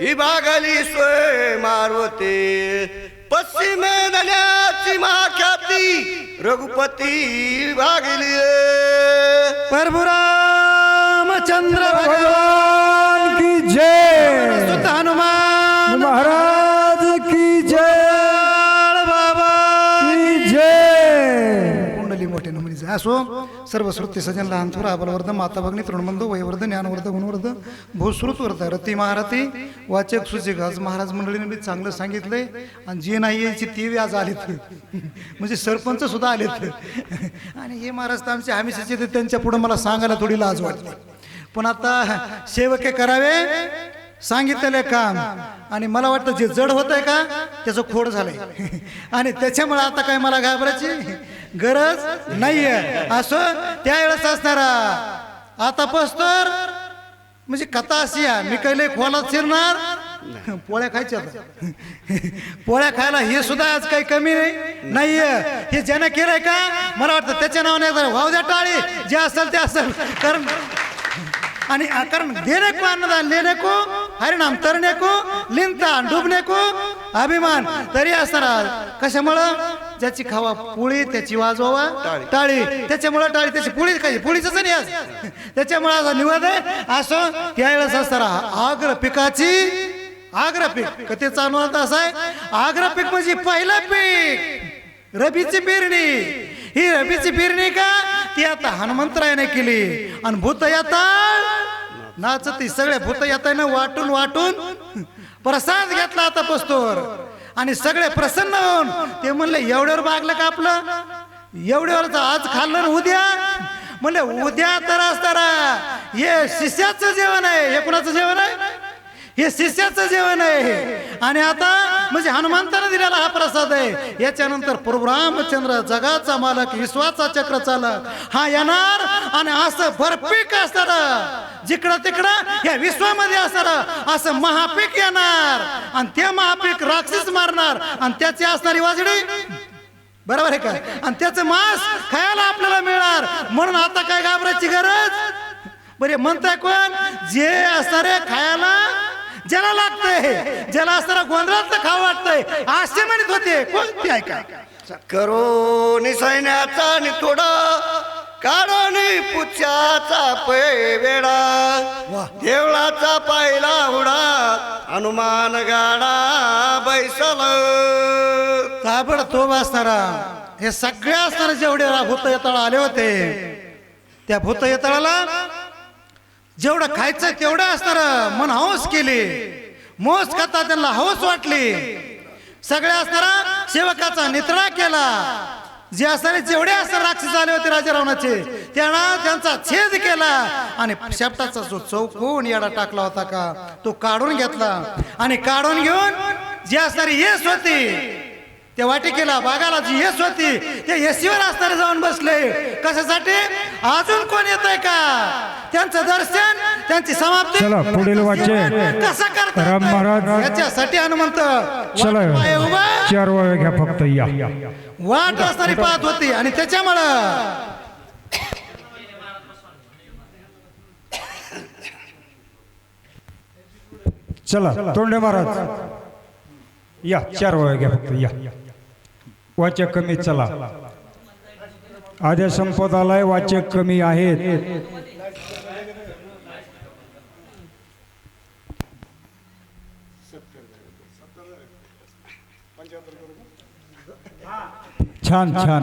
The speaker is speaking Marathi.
विभागली बागली सोय मारवते. पश्चिमे नल्याची माख्याती रघुपती भागली प्रभुरामचंद्र भगवान की जय. मोठे नमुनीचे असो सर्व श्रुती सजन लहान थोर आबलवर्ध माता भगनी तृणबंधू वयवर्ध ज्ञानवर्ध गुणवर्ध भूश्रुत वर्ध रती महारथी वाचक सुचिक आज महाराज मंडळीने मी चांगलं सांगितलंय. आणि जे नाही यायची ती बी आज आलीत. म्हणजे सरपंच सुद्धा आलेत. आणि हे महाराज तर आमचे आम्ही ते त्यांच्या पुढे मला सांगायला थोडी लाज वाटते. पण आता सेवके करावे. सांगितलेले काम. आणि मला वाटतं जे जड होत आहे का त्याचं खोड झालंय. आणि त्याच्यामुळे आता काय मला घाबरायची गरज नाहीये. असं त्यावेळेस असणारा आता तर म्हणजे कथा अशी आहे मी काही खोलात शिरणार पोळ्या खायच्या पोळ्या खायला हे सुद्धा आज काही कमी नाही नाहीये. हे ज्यानं केलंय का मला वाटतं त्याच्या नावाने वाव द्या टाळी. जे असेल ते असेल. कारण आणि कारण देणे को अन्नदान लेणे को हरिनाम तरणे को लिंता डुबणे को अभिमान तरी असणार कशामुळं? ज्याची खावा पोळी त्याची वाजवावा टाळी. त्याच्यामुळं टाळी त्याची पोळी खायची. पोळीच नाही आज. त्याच्यामुळे आज निवाद आहे असं त्यावेळेस असणार आग्र पिकाची आग्र पीक. कथेचा अनुवाद असा आहे आग्र पीक म्हणजे पहिलं पीक. रबीची पेरणी. ही रबीची पेरणी का? ती आता हनुमंतरायाने केली. आणि भूत येतात नाचती सगळे भूत येताना वाटून वाटून. प्रसाद घेतला आता पस्तोर. आणि सगळे प्रसन्न होऊन ते म्हणले एवढ्यावर बागलं का आपलं? एवढ्यावर आज खाल्लं उद्या. म्हणले उद्या तर असताना हे शिष्याचं जेवण आहे. हे कुणाचं जेवण आहे? हे शिष्याचं जेवण आहे. आणि आता म्हणजे हनुमंतानं दिलेला हा प्रसाद आहे. याच्यानंतर प्रभू जगाचा मालक विश्वाचा चक्र चालक हा येणार आणि असं भरपीक असणार. जिकडं तिकडं या विश्वामध्ये असणार. असं महापीक येणार. आणि ते महापीक राक्षस मारणार. आणि त्याची असणारी वाजडी बरोबर आहे का? आणि त्याचं मांस खायला आपल्याला मिळणार. म्हणून आता काय घाबरायची गरज? बरे म्हणताय कोण? जे असणारे खायला ज्याला लागतंय ज्याला असणारा गोंधळात खावं वाटतंय असे म्हणत होते. कोणती ऐका करो निसैन्याचा नितोडा काढोनी पुच्छाचा पै वेडा देवळाचा पाहिला उडा हनुमान गाडा बैसल. ताबड तो असणारा हे सगळे असणारे जेवढे भूत येताळ आले होते त्या भूत येताळाला जेवढं खायचं तेवढं असणार मन हौस केली. मोज खाता त्यांना हौस वाटली. सगळ्या असणारा सेवकाचा नितळा केला. जे असणारे जेवढे असणार राक्षस आले होते राजा रावणाचे त्यांना त्यांचा छेद केला. आणि शेपटाचा जो चौकोन याडा टाकला होता का तो काढून घेतला. आणि काढून घेऊन जी असणारी येस होती त्या वाटिकेला बागाला जी येस होती त्या येसीवर असणारे जाऊन बसले. कशासाठी? अजून कोण येत आहे का? त्यांचं दर्शन त्यांची समाप्ती. चला, पुढील वाचे. कसं करतात राम महाराज. याच्यासाठी हनुमंत. चला पाय उभा. चार वेळ घ्या फक्त या. वाट असणारी पाहत होती आणि त्याच्यामुळं. चला तोंडे महाराज. या चार वेळ घ्या फक्त या. वाचक कमी चला. आद्या संपत आलाय वाचक कमी आहेत. छान छान.